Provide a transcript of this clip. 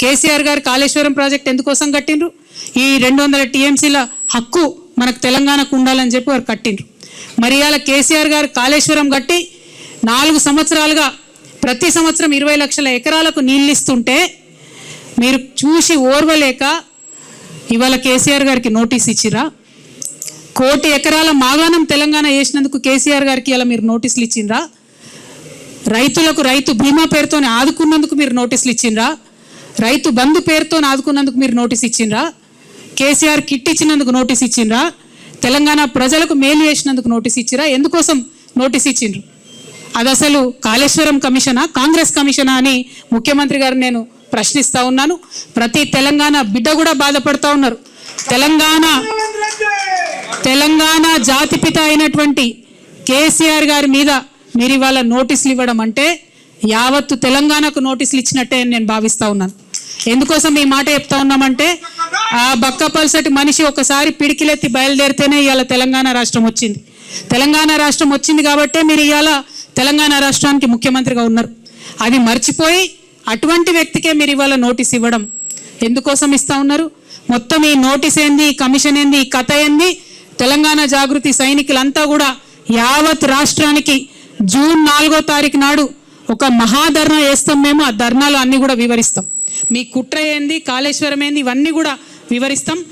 కేసీఆర్ గారు కాళేశ్వరం ప్రాజెక్ట్ ఎందుకోసం కట్టిండ్రు? ఈ రెండు వందల టీఎంసీల హక్కు మనకు తెలంగాణకు ఉండాలని చెప్పి వారు కట్టిండ్రు. మరి అలా కేసీఆర్ గారు కాళేశ్వరం కట్టి నాలుగు సంవత్సరాలుగా ప్రతి సంవత్సరం ఇరవై లక్షల ఎకరాలకు నీళ్ళు ఇస్తుంటే మీరు చూసి ఓర్వలేక ఇవాళ కేసీఆర్ గారికి నోటీస్ ఇచ్చిరా? కోటి ఎకరాల మాగాణం తెలంగాణ వేసినందుకు కేసీఆర్ గారికి ఇలా మీరు నోటీసులు ఇచ్చిండ్రా రైతులకు రైతు బీమా పేరుతోనే ఆదుకున్నందుకు మీరు నోటీసులు ఇచ్చిండ్రా రైతు బంధు పేరుతో ఆదుకున్నందుకు మీరు నోటీస్ ఇచ్చిండ్రా? కేసీఆర్ కిట్ ఇచ్చినందుకు నోటీస్ ఇచ్చిండ్రా? తెలంగాణ ప్రజలకు మేలు చేసినందుకు నోటీస్ ఇచ్చిరా? ఎందుకోసం నోటీస్ ఇచ్చిండ్రు? అది అసలు కాళేశ్వరం కమిషనా? కాంగ్రెస్ కమిషనా అని ముఖ్యమంత్రి గారు నేను ప్రశ్నిస్తూ ఉన్నాను. ప్రతి తెలంగాణ బిడ్డ కూడా బాధపడతా ఉన్నారు. తెలంగాణ తెలంగాణ జాతిపిత అయినటువంటి కేసీఆర్ గారి మీద మీరు ఇవాళ నోటీసులు ఇవ్వడం అంటే యావత్తు తెలంగాణకు నోటీసులు ఇచ్చినట్టే నేను భావిస్తా ఉన్నాను. ఎందుకోసం ఈ మాట చెప్తా ఉన్నామంటే ఆ బక్కపల్సటి మనిషి ఒకసారి పిడికిలెత్తి బయలుదేరితేనే ఇవాళ తెలంగాణ రాష్ట్రం వచ్చింది. తెలంగాణ రాష్ట్రం వచ్చింది కాబట్టే మీరు ఇవాళ తెలంగాణ రాష్ట్రానికి ముఖ్యమంత్రిగా ఉన్నారు. అది మర్చిపోయి అటువంటి వ్యక్తికే మీరు ఇవాళ నోటీస్ ఇవ్వడం ఎందుకోసం ఇస్తా ఉన్నారు? మొత్తం ఈ నోటీస్ ఏంది ఈ కమిషన్ ఏంది ఈ కథ ఏంది? తెలంగాణ జాగృతి సైనికులంతా కూడా యావత్ రాష్ట్రానికి జూన్ నాలుగో తారీఖు నాడు ఒక మహాధర్నా వేస్తాం మేము ఆ ధర్నాలు అన్నీ కూడా వివరిస్తాం. మీ కుట్ర ఏంది కాళేశ్వరం ఏంది ఇవన్నీ కూడా వివరిస్తాం.